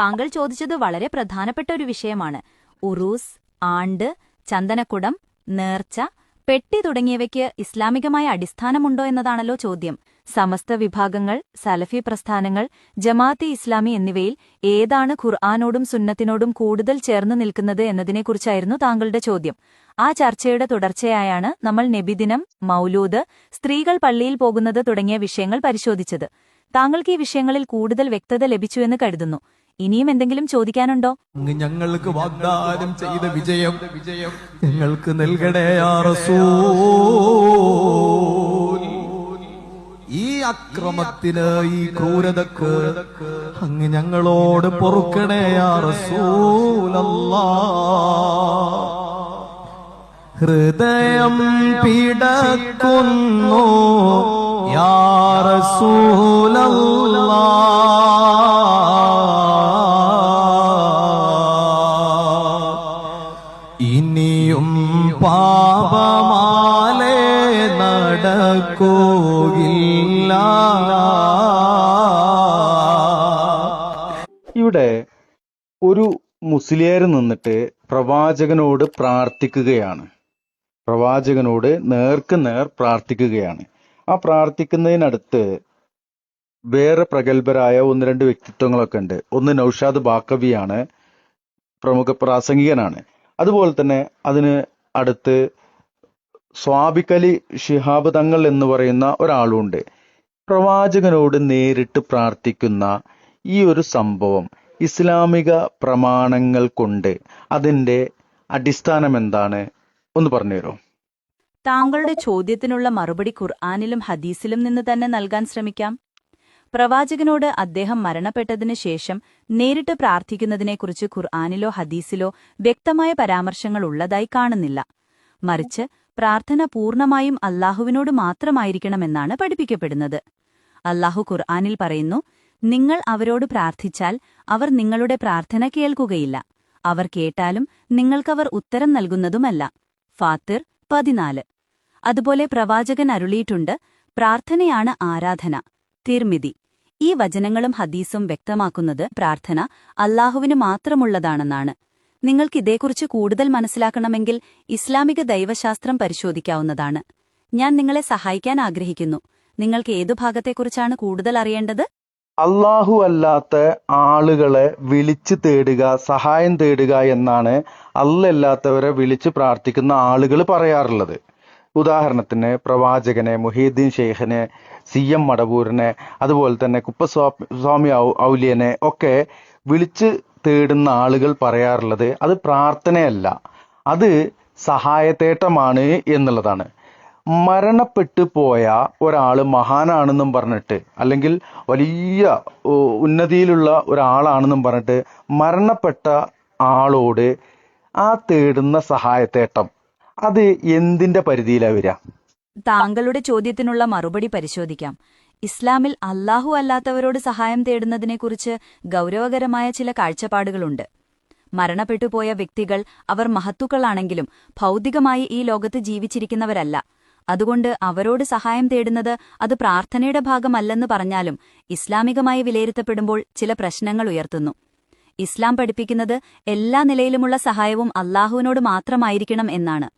താങ്കൾ ചോദിച്ചത് വളരെ പ്രധാനപ്പെട്ട ഒരു വിഷയമാണ്. ഉറൂസ് ആണ്ട് ചന്ദനക്കുടം നേർച്ച പെട്ടി തുടങ്ങിയവയ്ക്ക് ഇസ്ലാമികമായ അടിസ്ഥാനമുണ്ടോ എന്നതാണല്ലോ ചോദ്യം. സമസ്ത വിഭാഗങ്ങൾ സലഫി പ്രസ്ഥാനങ്ങൾ ജമാഅത്തെ ഇസ്ലാമി എന്നിവയിൽ ഏതാണ് ഖുർആാനോടും സുന്നത്തിനോടും കൂടുതൽ ചേർന്ന് നിൽക്കുന്നത് എന്നതിനെക്കുറിച്ചായിരുന്നു താങ്കളുടെ ചോദ്യം. ആ ചർച്ചയുടെ തുടർച്ചയായാണ് നമ്മൾ നബിദിനം മൗലൂദ് സ്ത്രീകൾ പള്ളിയിൽ പോകുന്നത് തുടങ്ങിയ വിഷയങ്ങൾ പരിശോധിച്ചത്. താങ്കൾക്ക് ഈ വിഷയങ്ങളിൽ കൂടുതൽ വ്യക്തത ലഭിച്ചുവെന്ന് കരുതുന്നു. ഇനിയും എന്തെങ്കിലും ചോദിക്കാനുണ്ടോ? ഞങ്ങൾക്ക് വാഗ്ദാനം ചെയ്ത വിജയം വിജയം ഞങ്ങൾക്ക് നൽകണേ റസൂൽ. ഈ അക്രമത്തിന് ഈ ക്രൂരതക്ക് അങ്ങ് ഞങ്ങളോട് പൊറുക്കണേ യാ റസൂലല്ലാ. ഹൃദയം പിടക്കുന്നു യാ റസൂലല്ലാ നടക്കുകയില്ല ഇവിടെ ഒരു മുസ്ലിയാർ നിന്നിട്ട് പ്രവാചകനോട് പ്രാർത്ഥിക്കുകയാണ്. പ്രവാചകനോട് നേർക്ക് നേർ പ്രാർത്ഥിക്കുകയാണ്. ആ പ്രാർത്ഥിക്കുന്നതിനടുത്ത് വേറെ പ്രഗത്ഭരായ ഒന്ന് രണ്ട് വ്യക്തിത്വങ്ങളൊക്കെ ഉണ്ട്. ഒന്ന് നൌഷാദ് ബാക്കവിയാണ് പ്രമുഖ പ്രാസംഗികനാണ്. അതുപോലെ തന്നെ അതിന് അടുത്ത് സ്വാബിക്കലി ഷിഹാബ് തങ്ങൾ എന്ന് പറയുന്ന ഒരാളുണ്ട്. പ്രവാചകനോട് നേരിട്ട് പ്രാർത്ഥിക്കുന്ന ഈ ഒരു സംഭവം ഇസ്ലാമിക പ്രമാണങ്ങൾ കൊണ്ട് അതിന്റെ അടിസ്ഥാനം എന്താണ്? ഒന്ന് പറഞ്ഞുതരോ താങ്കളുടെ ചോദ്യത്തിനുള്ള മറുപടി ഖുർആാനിലും ഹദീസിലും നിന്ന് തന്നെ നൽകാൻ ശ്രമിക്കാം. പ്രവാചകനോട് അദ്ദേഹം മരണപ്പെട്ടതിന് ശേഷം നേരിട്ട് പ്രാർത്ഥിക്കുന്നതിനെക്കുറിച്ച് ഖുർആാനിലോ ഹദീസിലോ വ്യക്തമായ പരാമർശങ്ങൾ ഉള്ളതായി കാണുന്നില്ല. മറിച്ച് പ്രാർത്ഥന പൂർണമായും അല്ലാഹുവിനോട് മാത്രമായിരിക്കണമെന്നാണ് പഠിപ്പിക്കപ്പെടുന്നത്. അല്ലാഹു ഖുർആാനിൽ പറയുന്നു നിങ്ങൾ അവരോട് പ്രാർത്ഥിച്ചാൽ അവർ നിങ്ങളുടെ പ്രാർത്ഥന കേൾക്കുകയില്ല. അവർ കേട്ടാലും നിങ്ങൾക്കവർ ഉത്തരം നൽകുന്നതുമല്ല. ഫാത്തിർ പതിനാല്. അതുപോലെ പ്രവാചകൻ അരുളിയിട്ടുണ്ട് പ്രാർത്ഥനയാണ് ആരാധന. തിർമിതി ഈ വചനങ്ങളും ഹദീസും വ്യക്തമാക്കുന്നത് പ്രാർത്ഥന അല്ലാഹുവിന് മാത്രമുള്ളതാണെന്നാണ്. നിങ്ങൾക്കിതേക്കുറിച്ച് കൂടുതൽ മനസ്സിലാക്കണമെങ്കിൽ ഇസ്ലാമിക ദൈവശാസ്ത്രം പരിശോധിക്കാവുന്നതാണ്. ഞാൻ നിങ്ങളെ സഹായിക്കാൻ ആഗ്രഹിക്കുന്നു. നിങ്ങൾക്ക് ഏതു ഭാഗത്തെക്കുറിച്ചാണ് കൂടുതൽ അറിയേണ്ടത്? അള്ളാഹു അല്ലാത്ത ആളുകളെ വിളിച്ചു തേടുക സഹായം തേടുക എന്നാണ് അല്ലല്ലാത്തവരെ വിളിച്ച് പ്രാർത്ഥിക്കുന്ന ആളുകൾ പറയാറുള്ളത്. ഉദാഹരണത്തിന് പ്രവാചകനെ മുഹീദ്ദീൻ ഷെയ്ഖിനെ സി എം മടവൂരിനെ അതുപോലെ തന്നെ കുപ്പസ്വാമി സ്വാമി ഔലിയനെ ഒക്കെ വിളിച്ച് തേടുന്ന ആളുകൾ പറയാറുള്ളത് അത് പ്രാർത്ഥനയല്ല. അത് സഹായത്തേട്ടമാണ് എന്നുള്ളതാണ്. മരണപ്പെട്ടു പോയ ഒരാൾ മഹാനാണെന്നും പറഞ്ഞിട്ട് അല്ലെങ്കിൽ വലിയ ഉന്നതിയിലുള്ള ഒരാളാണെന്നും പറഞ്ഞിട്ട് മരണപ്പെട്ട ആളോട് ആ തേടുന്ന സഹായത്തേട്ടം അത് എന്തിന്റെ പരിധിയിലാ വരിക? താങ്കളുടെ ചോദ്യത്തിനുള്ള മറുപടി പരിശോധിക്കാം. ഇസ്ലാമിൽ അല്ലാഹു അല്ലാത്തവരോട് സഹായം തേടുന്നതിനെക്കുറിച്ച് ഗൗരവകരമായ ചില കാഴ്ചപ്പാടുകളുണ്ട്. മരണപ്പെട്ടുപോയ വ്യക്തികൾ അവർ മഹത്തുക്കളാണെങ്കിലും ഭൗതികമായി ഈ ലോകത്ത് ജീവിച്ചിരിക്കുന്നവരല്ല. അതുകൊണ്ട് അവരോട് സഹായം തേടുന്നത് അത് പ്രാർത്ഥനയുടെ ഭാഗമല്ലെന്ന് പറഞ്ഞാലും ഇസ്ലാമികമായി വിലയിരുത്തപ്പെടുമ്പോൾ ചില പ്രശ്നങ്ങൾ ഉയർത്തുന്നു. ഇസ്ലാം പഠിപ്പിക്കുന്നത് എല്ലാ നിലയിലുമുള്ള സഹായവും അല്ലാഹുവിനോട് മാത്രമായിരിക്കണം എന്നാണ്.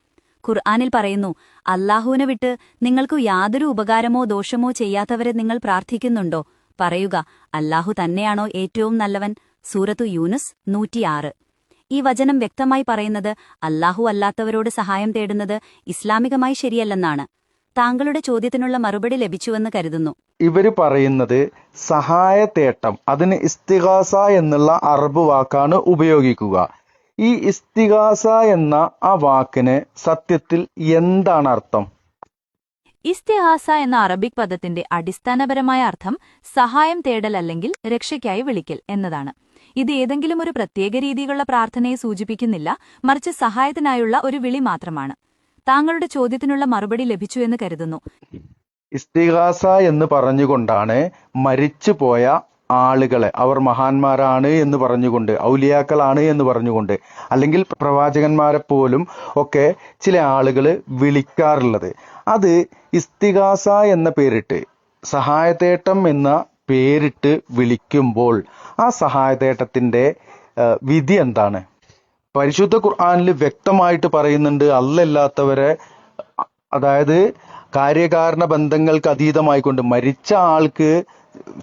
ഖുർആാനിൽ പറയുന്നു അല്ലാഹുവിനെ വിട്ട് നിങ്ങൾക്കു യാതൊരു ഉപകാരമോ ദോഷമോ ചെയ്യാത്തവരെ നിങ്ങൾ പ്രാർത്ഥിക്കുന്നുണ്ടോ? പറയുക അല്ലാഹു തന്നെയാണോ ഏറ്റവും നല്ലവൻ? സൂറത്തു യൂനുസ് നൂറ്റിയാറ്. ഈ വചനം വ്യക്തമായി പറയുന്നത് അല്ലാഹു അല്ലാത്തവരോട് സഹായം തേടുന്നത് ഇസ്ലാമികമായി ശരിയല്ലെന്നാണ്. താങ്കളുടെ ചോദ്യത്തിനുള്ള മറുപടി ലഭിച്ചുവെന്ന് കരുതുന്നു. ഇവർ പറയുന്നത് സഹായത്തേട്ടം അതിന് ഇസ്തിഹാസ എന്നുള്ള അറബ് വാക്കാണ് ഉപയോഗിക്കുക. ഈ ഇസ്തിഹാസ എന്ന ആ വാക്കിന് സത്യത്തിൽ എന്താണ് അർത്ഥം? ഇസ്തിഹാസ എന്ന അറബിക് പദത്തിന്റെ അടിസ്ഥാനപരമായ അർത്ഥം സഹായം തേടൽ അല്ലെങ്കിൽ രക്ഷയ്ക്കായി വിളിക്കൽ എന്നതാണ്. ഇത് ഏതെങ്കിലും ഒരു പ്രത്യേക രീതിയിലുള്ള പ്രാർത്ഥനയെ സൂചിപ്പിക്കുന്നില്ല മറിച്ച് സഹായത്തിനായുള്ള ഒരു വിളി മാത്രമാണ്. താങ്കളുടെ ചോദ്യത്തിനുള്ള മറുപടി ലഭിച്ചു എന്ന് കരുതുന്നു. ഇസ്തിഹാസ എന്ന് പറഞ്ഞുകൊണ്ടാണ് മരിച്ചുപോയ ആളുകളെ. അവർ മഹാന്മാരാണ് എന്ന് പറഞ്ഞുകൊണ്ട് ഔലിയാക്കളാണ് എന്ന് പറഞ്ഞുകൊണ്ട് അല്ലെങ്കിൽ പ്രവാചകന്മാരെ പോലും ഒക്കെ ചില ആളുകൾ വിളിക്കാറുള്ളത്. അത് ഇസ്തികാസ എന്ന പേരിട്ട് സഹായതേട്ടം എന്ന പേരിട്ട് വിളിക്കുമ്പോൾ ആ സഹായതേട്ടത്തിന്റെ വിധി എന്താണ്? പരിശുദ്ധ ഖുർആാനിൽ വ്യക്തമായിട്ട് പറയുന്നുണ്ട് അല്ലല്ലാത്തവരെ അതായത് കാര്യകാരണ ബന്ധങ്ങൾക്ക് അതീതമായിക്കൊണ്ട് മരിച്ച ആൾക്ക്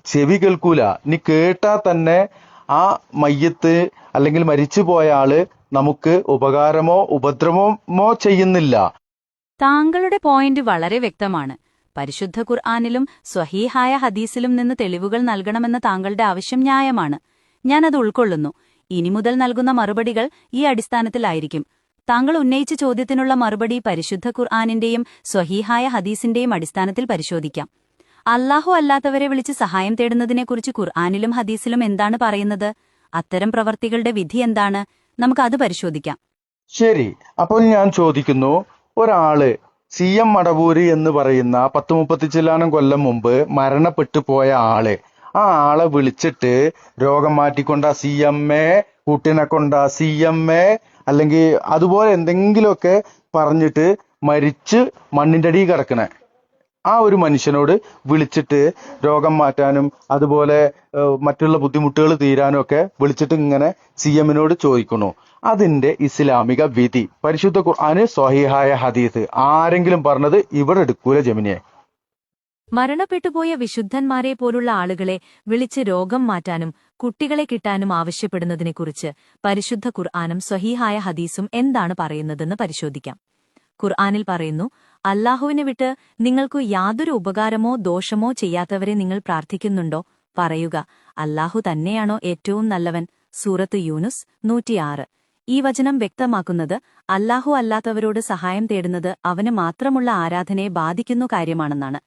ചെവി കേൾക്കൂല. ഇനി കേട്ടാ തന്നെ ആ മയ്യത്ത് അല്ലെങ്കിൽ മരിച്ചു പോയ ആൾ നമുക്ക് ഉപകാരമോ ഉപദ്രവമോ ചെയ്യുന്നില്ല. താങ്കളുടെ പോയിന്റ് വളരെ വ്യക്തമാണ്. പരിശുദ്ധ ഖുർആാനിലും സ്വഹീഹായ ഹദീസിലും നിന്ന് തെളിവുകൾ നൽകണമെന്ന താങ്കളുടെ ആവശ്യം ന്യായമാണ്. ഞാനത് ഉൾക്കൊള്ളുന്നു. ഇനി മുതൽ നൽകുന്ന മറുപടികൾ ഈ അടിസ്ഥാനത്തിലായിരിക്കും. താങ്കൾ ഉന്നയിച്ച ചോദ്യത്തിനുള്ള മറുപടി പരിശുദ്ധ ഖുർആാനിന്റെയും സ്വഹീഹായ ഹദീസിന്റെയും അടിസ്ഥാനത്തിൽ പരിശോധിക്കാം. അല്ലാഹു അല്ലാത്തവരെ വിളിച്ച് സഹായം തേടുന്നതിനെക്കുറിച്ച് ഖുർആാനിലും ഹദീസിലും എന്താണ് പറയുന്നത്? അത്തരം പ്രവർത്തികളുടെ വിധി എന്താണ്? നമുക്ക് അത് പരിശോധിക്കാം. ശരി അപ്പോൾ ഞാൻ ചോദിക്കുന്നു ഒരാൾ സി എം മടവൂര് എന്ന് പറയുന്ന പത്ത് മുപ്പത്തി ചില്ലാനം കൊല്ലം മുമ്പ് മരണപ്പെട്ടു പോയ ആൾ ആ ആളെ വിളിച്ചിട്ട് രോഗം മാറ്റിക്കൊണ്ട സി എം എ കുട്ടിനെ കൊണ്ട സി എം എ അല്ലെങ്കിൽ അതുപോലെ എന്തെങ്കിലുമൊക്കെ പറഞ്ഞിട്ട് മരിച്ച് മണ്ണിന്റെ അടിയിൽ കിടക്കണേ. ആ ഒരു മനുഷ്യനോട് വിളിച്ചിട്ട് രോഗം മാറ്റാനും അതുപോലെ മറ്റുള്ള ബുദ്ധിമുട്ടുകൾ തീരാനും ഒക്കെ വിളിച്ചിട്ട് ഇങ്ങനെ സി എമ്മിനോട് ചോദിക്കുന്നു. അതിന്റെ ഇസ്ലാമിക വിധി. പരിശുദ്ധ ഖുർആന് സ്വഹീഹായ ഹദീസ്. ആരെങ്കിലും പറഞ്ഞത് ഇവിടെ എടുക്കൂല ജമിനിയെ? മരണപ്പെട്ടുപോയ വിശുദ്ധന്മാരെ പോലുള്ള ആളുകളെ വിളിച്ച് രോഗം മാറ്റാനും കുട്ടികളെ കിട്ടാനും ആവശ്യപ്പെടുന്നതിനെക്കുറിച്ച് പരിശുദ്ധ ഖുർആാനും സ്വഹീഹായ ഹദീസും എന്താണ് പറയുന്നതെന്ന് പരിശോധിക്കാം. ഖുർആാനിൽ പറയുന്നു അല്ലാഹുവിനെ വിട്ട് നിങ്ങൾക്കു യാതൊരു ഉപകാരമോ ദോഷമോ ചെയ്യാത്തവരെ നിങ്ങൾ പ്രാർത്ഥിക്കുന്നുണ്ടോ? പറയുക അല്ലാഹു തന്നെയാണോ ഏറ്റവും നല്ലവൻ? സൂറത്ത് യൂനുസ് നൂറ്റിയാറ്. ഈ വചനം വ്യക്തമാക്കുന്നത് അല്ലാഹു അല്ലാത്തവരോട് സഹായം തേടുന്നത് അവന് മാത്രമുള്ള ആരാധനയെ ബാധിക്കുന്നു കാര്യമാണെന്നാണ്.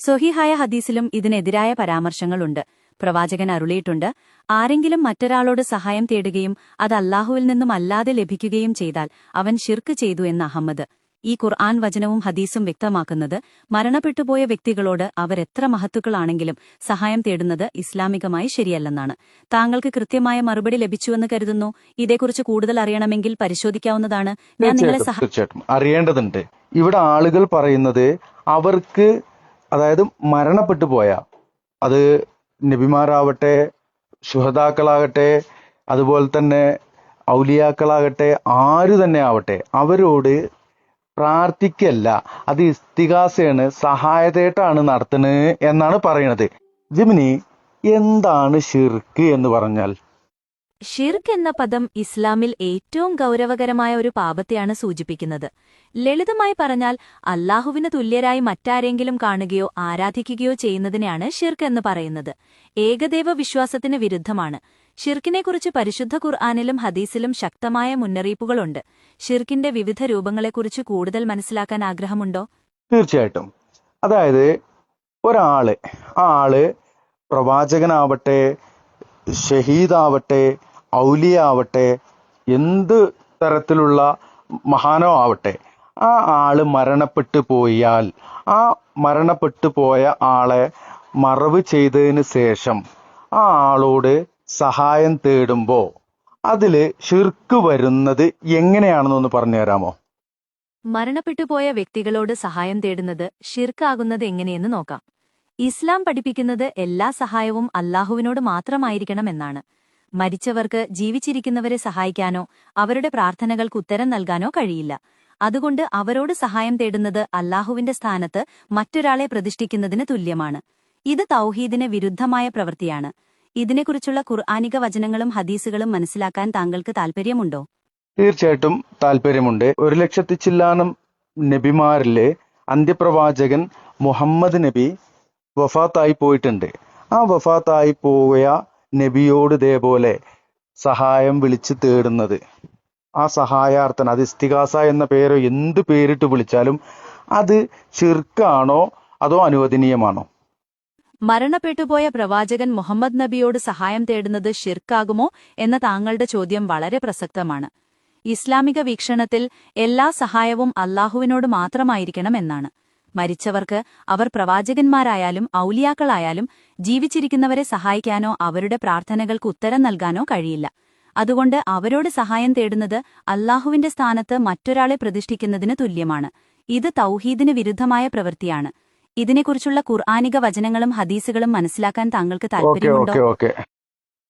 സൊഹിഹായ ഹദീസിലും ഇതിനെതിരായ പരാമർശങ്ങളുണ്ട്. പ്രവാചകൻ അരുളിയിട്ടുണ്ട് ആരെങ്കിലും മറ്റൊരാളോട് സഹായം തേടുകയും അത് അല്ലാഹുവിൽ നിന്നും അല്ലാതെ ലഭിക്കുകയും ചെയ്താൽ അവൻ ഷിർക്ക് ചെയ്തു എന്ന് അഹമ്മദ് ഈ ഖുർആൻ വചനവും ഹദീസും വ്യക്തമാക്കുന്നത് മരണപ്പെട്ടുപോയ വ്യക്തികളോട് അവരെത്ര മഹത്തുക്കളാണെങ്കിലും സഹായം തേടുന്നത് ഇസ്ലാമികമായി ശരിയല്ലെന്നാണ്. താങ്കൾക്ക് കൃത്യമായ മറുപടി ലഭിച്ചുവെന്ന് കരുതുന്നു. ഇതേക്കുറിച്ച് കൂടുതൽ അറിയണമെങ്കിൽ പരിശോധിക്കാവുന്നതാണ്. ഞാൻ നിങ്ങളെ തീർച്ചയായിട്ടും അറിയേണ്ടതുണ്ട്. ഇവിടെ ആളുകൾ പറയുന്നത് അവർക്ക് അതായത് മരണപ്പെട്ടു പോയ അത് നബിമാരാവട്ടെ ശുഹതാക്കളാകട്ടെ അതുപോലെ തന്നെ ഔലിയാക്കളാകട്ടെ ആര് തന്നെ ആവട്ടെ അവരോട് പ്രാർത്ഥിക്കല്ല. അത് ഇസ്തികാസയാണ് സഹായതയായിട്ടാണ് നടത്തുന്നത് എന്നാണ് പറയുന്നത് ജിമിനി എന്താണ് ഷിർക്ക് എന്ന് പറഞ്ഞാൽ? ഷിർക്ക് എന്ന പദം ഇസ്ലാമിൽ ഏറ്റവും ഗൗരവകരമായ ഒരു പാപത്തെയാണ് സൂചിപ്പിക്കുന്നത്. ലളിതമായി പറഞ്ഞാൽ അല്ലാഹുവിന് തുല്യരായി മറ്റാരെങ്കിലും കാണുകയോ ആരാധിക്കുകയോ ചെയ്യുന്നതിനെയാണ് ഷിർക്ക് എന്ന് പറയുന്നത്. ഏകദേവ വിശ്വാസത്തിന് വിരുദ്ധമാണ്. ഷിർക്കിനെക്കുറിച്ച് പരിശുദ്ധ ഖുർആാനിലും ഹദീസിലും ശക്തമായ മുന്നറിയിപ്പുകളുണ്ട്. ഷിർക്കിന്റെ വിവിധ രൂപങ്ങളെക്കുറിച്ച് കൂടുതൽ മനസ്സിലാക്കാൻ ആഗ്രഹമുണ്ടോ? തീർച്ചയായിട്ടും. അതായത് ഒരാൾ ആ ആൾ പ്രവാചകനാവട്ടെ ഷഹീദാവട്ടെ ഔലിയാവട്ടെ എന്ത് തരത്തിലുള്ള മഹാനോ ആവട്ടെ ആ ആൾ മരണപ്പെട്ടു പോയാൽ ആ മരണപ്പെട്ടു പോയ ആളെ മറവ് ചെയ്തതിന് ശേഷം ആ ആളോട് സഹായം തേടുമ്പോ അതിൽ ഷിർക്ക് വരുന്നത് എങ്ങനെയാണെന്നൊന്ന് പറഞ്ഞു തരാമോ മരണപ്പെട്ടുപോയ വ്യക്തികളോട് സഹായം തേടുന്നത് ഷിർക്കാകുന്നത് എങ്ങനെയെന്ന് നോക്കാം. ഇസ്ലാം പഠിപ്പിക്കുന്നത് എല്ലാ സഹായവും അല്ലാഹുവിനോട് മാത്രമായിരിക്കണം എന്നാണ് മരിച്ചവർക്ക് ജീവിച്ചിരിക്കുന്നവരെ സഹായിക്കാനോ അവരുടെ പ്രാർത്ഥനകൾക്ക് ഉത്തരം നൽകാനോ കഴിയില്ല. അതുകൊണ്ട് അവരോട് സഹായം തേടുന്നത് അല്ലാഹുവിന്റെ സ്ഥാനത്ത് മറ്റൊരാളെ പ്രതിഷ്ഠിക്കുന്നതിന് തുല്യമാണ്. ഇത് തൗഹീദിന് വിരുദ്ധമായ പ്രവൃത്തിയാണ്. ഇതിനെക്കുറിച്ചുള്ള ഖുർആാനിക വചനങ്ങളും ഹദീസുകളും മനസ്സിലാക്കാൻ താങ്കൾക്ക് താല്പര്യമുണ്ടോ തീർച്ചയായിട്ടും താല്പര്യമുണ്ട് ഒരു ലക്ഷത്തി ചില്ലാനം നബിമാരിലെ അന്ത്യപ്രവാചകൻ മുഹമ്മദ് നബി വഫാത്തായി പോയിട്ടുണ്ട്. ആ വഫാത്തായി പോയ നബിയോട് ഇതേപോലെ സഹായം വിളിച്ച് തേടുന്നത്. ആ സഹായാർത്ഥൻ അത് ഇസ്തികാസ എന്ന പേരോ എന്ത് പേരിട്ട് വിളിച്ചാലും അത് ചെറുക്കാണോ അതോ അനുവദനീയമാണോ? മരണപ്പെട്ടുപോയ പ്രവാചകൻ മുഹമ്മദ് നബിയോട് സഹായം തേടുന്നത് ഷിർക്കാകുമോ എന്ന താങ്കളുടെ ചോദ്യം വളരെ പ്രസക്തമാണ്. ഇസ്ലാമിക വീക്ഷണത്തിൽ എല്ലാ സഹായവും അല്ലാഹുവിനോട് മാത്രമായിരിക്കണം എന്നാണ്. മരിച്ചവർക്ക് അവർ പ്രവാചകന്മാരായാലും ഔലിയാക്കളായാലും ജീവിച്ചിരിക്കുന്നവരെ സഹായിക്കാനോ അവരുടെ പ്രാർത്ഥനകൾക്ക് ഉത്തരം നൽകാനോ കഴിയില്ല. അതുകൊണ്ട് അവരോട് സഹായം തേടുന്നത് അല്ലാഹുവിന്റെ സ്ഥാനത്ത് മറ്റൊരാളെ പ്രതിഷ്ഠിക്കുന്നതിന് തുല്യമാണ്. ഇത് തൗഹീദിന് വിരുദ്ധമായ പ്രവൃത്തിയാണ്. ഇതിനെക്കുറിച്ചുള്ള ഖുർആാനിക വചനങ്ങളും ഹദീസുകളും മനസ്സിലാക്കാൻ താങ്കൾക്ക് താല്പര്യമുണ്ടോ